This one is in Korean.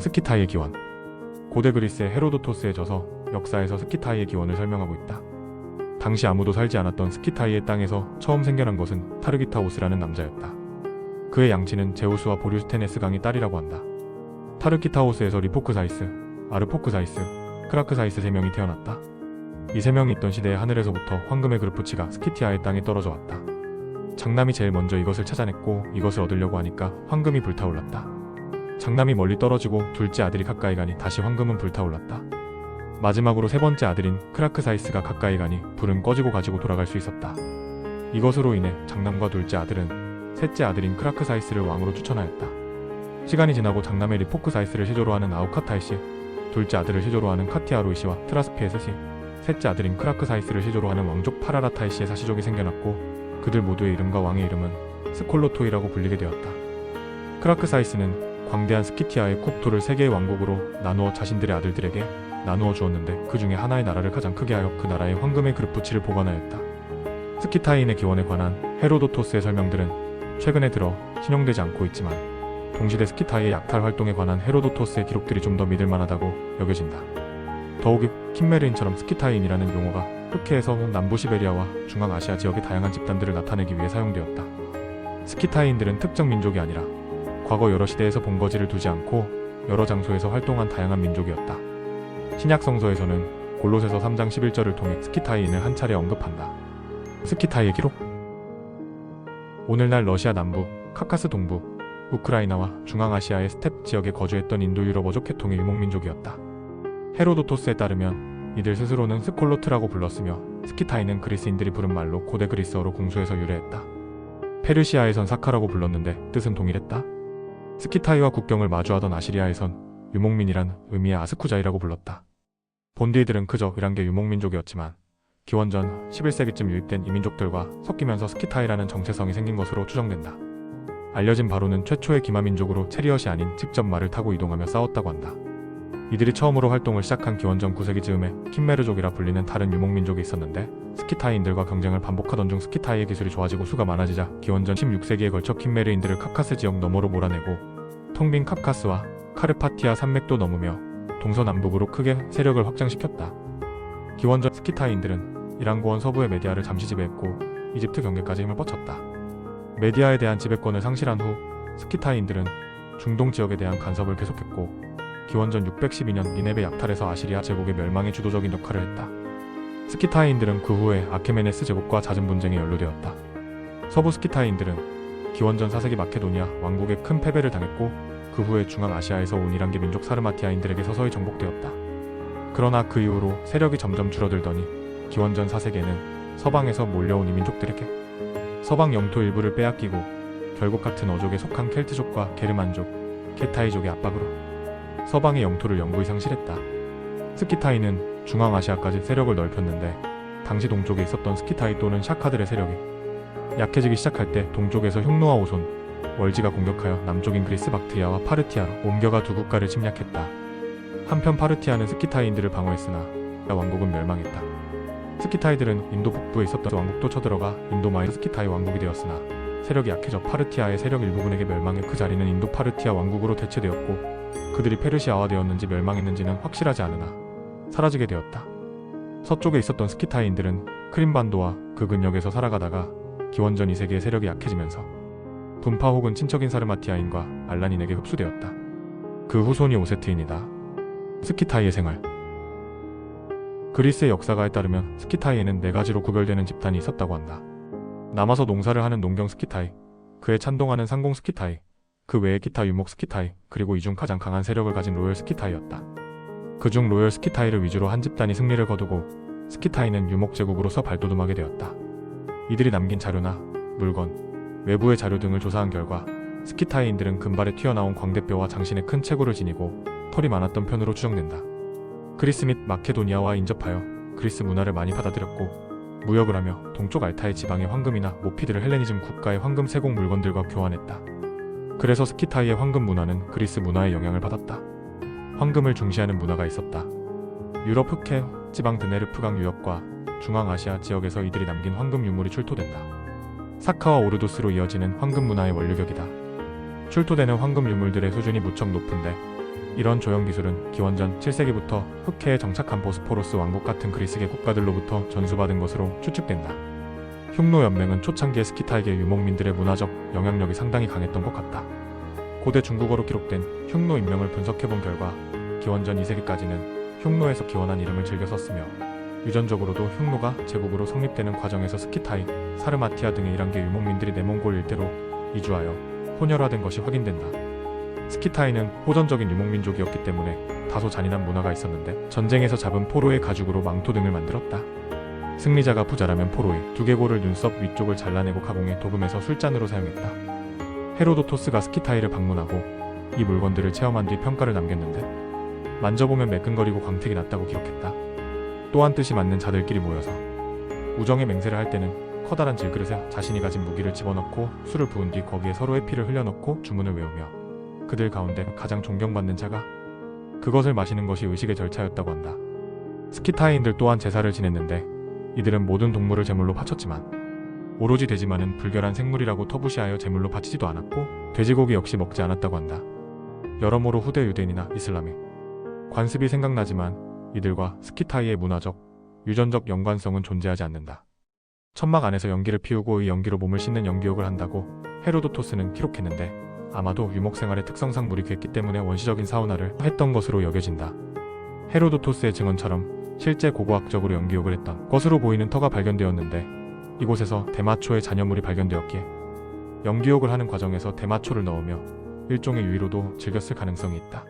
스키타이의 기원 고대 그리스의 헤로도토스에 져서 역사에서 스키타이의 기원을 설명하고 있다. 당시 아무도 살지 않았던 스키타이의 땅에서 처음 생겨난 것은 타르기타오스라는 남자였다. 그의 양치는 제우스와 보류스테네스 강의 딸이라고 한다. 타르키타오스에서 리포크사이스, 아르포크사이스, 크라크사이스 세 명이 태어났다. 이 세 명이 있던 시대의 하늘에서부터 황금의 그르푸치가 스키티아의 땅에 떨어져 왔다. 장남이 제일 먼저 이것을 찾아냈고 이것을 얻으려고 하니까 황금이 불타올랐다. 장남이 멀리 떨어지고 둘째 아들이 가까이 가니 다시 황금은 불타올랐다. 마지막으로 세 번째 아들인 크라크사이스가 가까이 가니 불은 꺼지고 가지고 돌아갈 수 있었다. 이것으로 인해 장남과 둘째 아들은 셋째 아들인 크라크사이스를 왕으로 추천하였다. 시간이 지나고 장남의 리포크사이스를 시조로 하는 아우카타이시, 둘째 아들을 시조로 하는 카티아로이시와 트라스피에스시, 셋째 아들인 크라크사이스를 시조로 하는 왕족 파라라타이시의 사시족이 생겨났고 그들 모두의 이름과 왕의 이름은 스콜로토이라고 불리게 되었다. 크라크사이스는 광대한 스키티아의 쿱토를 세 개의 왕국으로 나누어 자신들의 아들들에게 나누어 주었는데 그 중에 하나의 나라를 가장 크게 하여 그 나라의 황금의 그릇부치를 보관하였다. 스키타인의 기원에 관한 헤로도토스의 설명들은 최근에 들어 신용되지 않고 있지만 동시대 스키타이의 약탈 활동에 관한 헤로도토스의 기록들이 좀 더 믿을 만하다고 여겨진다. 더욱이 킴메르인처럼 스키타인이라는 용어가 흑해에서 남부 시베리아와 중앙아시아 지역의 다양한 집단들을 나타내기 위해 사용되었다. 스키타인들은 특정 민족이 아니라 과거 여러 시대에서 본거지를 두지 않고 여러 장소에서 활동한 다양한 민족이었다. 신약 성서에서는 골로새서 3장 11절을 통해 스키타이인을 한 차례 언급한다. 스키타이의 기록 오늘날 러시아 남부, 카카스 동부, 우크라이나와 중앙아시아의 스텝 지역에 거주했던 인도 유럽어족 계통의 유목민족이었다. 헤로도토스에 따르면 이들 스스로는 스콜로트라고 불렀으며 스키타이는 그리스인들이 부른 말로 고대 그리스어로 공수해서 유래했다. 페르시아에선 사카라고 불렀는데 뜻은 동일했다. 스키타이와 국경을 마주하던 아시리아에선 유목민이란 의미의 아스쿠자이라고 불렀다. 본디들은 그저 이란계 유목민족이었지만 기원전 11세기쯤 유입된 이민족들과 섞이면서 스키타이라는 정체성이 생긴 것으로 추정된다. 알려진 바로는 최초의 기마민족으로 체리엇이 아닌 직접 말을 타고 이동하며 싸웠다고 한다. 이들이 처음으로 활동을 시작한 기원전 9세기 즈음에 킴메르족이라 불리는 다른 유목민족이 있었는데 스키타이인들과 경쟁을 반복하던 중 스키타이의 기술이 좋아지고 수가 많아지자 기원전 16세기에 걸쳐 킴메르인들을 카카스 지역 너머로 몰아내고 텅 빈 카카스와 카르파티아 산맥도 넘으며 동서남북으로 크게 세력을 확장시켰다. 기원전 스키타이인들은 이란 고원 서부의 메디아를 잠시 지배했고 이집트 경계까지 힘을 뻗쳤다. 메디아에 대한 지배권을 상실한 후 스키타이인들은 중동 지역에 대한 간섭을 계속했고 기원전 612년 니네베 약탈에서 아시리아 제국의 멸망에 주도적인 역할을 했다. 스키타이인들은 그 후에 아케메네스 제국과 잦은 분쟁에 연루되었다. 서부 스키타이인들은 기원전 4세기 마케도니아 왕국에 큰 패배를 당했고 그 후에 중앙아시아에서 온 이란 계 민족 사르마티아인들에게 서서히 정복되었다. 그러나 그 이후로 세력이 점점 줄어들더니 기원전 4세기에는 서방에서 몰려온 이민족들에게 서방 영토 일부를 빼앗기고 결국 같은 어족에 속한 켈트족과 게르만족, 케타이족의 압박으로 서방의 영토를 영구히 상실했다. 스키타이는 중앙아시아까지 세력을 넓혔는데 당시 동쪽에 있었던 스키타이 또는 샤카들의 세력이 약해지기 시작할 때 동쪽에서 흉노아 오손, 월지가 공격하여 남쪽인 그리스 박트리아와 파르티아로 옮겨가 두 국가를 침략했다. 한편 파르티아는 스키타이인들을 방어했으나 왕국은 멸망했다. 스키타이들은 인도 북부에 있었던 왕국도 쳐들어가 인도마이 스키타이 왕국이 되었으나 세력이 약해져 파르티아의 세력 일부분에게 멸망해 그 자리는 인도 파르티아 왕국으로 대체되었고 그들이 페르시아화 되었는지 멸망했는지는 확실하지 않으나 사라지게 되었다. 서쪽에 있었던 스키타이인들은 크림반도와 그 근역에서 살아가다가 기원전 2세기의 세력이 약해지면서 분파 혹은 친척인 사르마티아인과 알란인에게 흡수되었다. 그 후손이 오세트인이다. 스키타이의 생활 그리스의 역사가에 따르면 스키타이에는 네 가지로 구별되는 집단이 있었다고 한다. 남아서 농사를 하는 농경 스키타이, 그에 찬동하는 상공 스키타이, 그 외에 기타 유목 스키타이, 그리고 이중 가장 강한 세력을 가진 로열 스키타이였다. 그중 로열 스키타이를 위주로 한 집단이 승리를 거두고 스키타이는 유목 제국으로서 발돋움하게 되었다. 이들이 남긴 자료나 물건, 외부의 자료 등을 조사한 결과 스키타이인들은 금발에 튀어나온 광대뼈와 장신의 큰 체구를 지니고 털이 많았던 편으로 추정된다. 그리스 및 마케도니아와 인접하여 그리스 문화를 많이 받아들였고 무역을 하며 동쪽 알타의 지방의 황금이나 모피드를 헬레니즘 국가의 황금 세공 물건들과 교환했다. 그래서 스키타이의 황금 문화는 그리스 문화의 영향을 받았다. 황금을 중시하는 문화가 있었다. 유럽 흑해 지방 드네르프강 유역과 중앙아시아 지역에서 이들이 남긴 황금 유물이 출토된다. 사카와 오르도스로 이어지는 황금 문화의 원류격이다. 출토되는 황금 유물들의 수준이 무척 높은데 이런 조형 기술은 기원전 7세기부터 흑해에 정착한 보스포로스 왕국 같은 그리스계 국가들로부터 전수받은 것으로 추측된다. 흉노 연맹은 초창기의 스키타이계 유목민들의 문화적 영향력이 상당히 강했던 것 같다. 고대 중국어로 기록된 흉노 인명을 분석해본 결과 기원전 2세기까지는 흉노에서 기원한 이름을 즐겨 썼으며 유전적으로도 흉노가 제국으로 성립되는 과정에서 스키타이, 사르마티아 등의 이란계 유목민들이 내몽골 일대로 이주하여 혼혈화된 것이 확인된다. 스키타이는 호전적인 유목민족이었기 때문에 다소 잔인한 문화가 있었는데 전쟁에서 잡은 포로의 가죽으로 망토 등을 만들었다. 승리자가 부자라면 포로의 두개골을 눈썹 위쪽을 잘라내고 가공해 도금해서 술잔으로 사용했다. 헤로도토스가 스키타이를 방문하고 이 물건들을 체험한 뒤 평가를 남겼는데 만져보면 매끈거리고 광택이 났다고 기록했다. 또한 뜻이 맞는 자들끼리 모여서 우정의 맹세를 할 때는 커다란 질그릇에 자신이 가진 무기를 집어넣고 술을 부은 뒤 거기에 서로의 피를 흘려넣고 주문을 외우며 그들 가운데 가장 존경받는 자가 그것을 마시는 것이 의식의 절차였다고 한다. 스키타이인들 또한 제사를 지냈는데 이들은 모든 동물을 제물로 바쳤지만 오로지 돼지만은 불결한 생물이라고 터부시하여 제물로 바치지도 않았고 돼지고기 역시 먹지 않았다고 한다. 여러모로 후대 유대인이나 이슬람의 관습이 생각나지만 이들과 스키타이의 문화적, 유전적 연관성은 존재하지 않는다. 천막 안에서 연기를 피우고 이 연기로 몸을 씻는 연기욕을 한다고 헤로도토스는 기록했는데 아마도 유목 생활의 특성상 괴했기 때문에 원시적인 사우나를 했던 것으로 여겨진다. 헤로도토스의 증언처럼 실제 고고학적으로 연기욕을 했던 것으로 보이는 터가 발견되었는데 이곳에서 대마초의 잔여물이 발견되었기에 연기욕을 하는 과정에서 대마초를 넣으며 일종의 유의로도 즐겼을 가능성이 있다.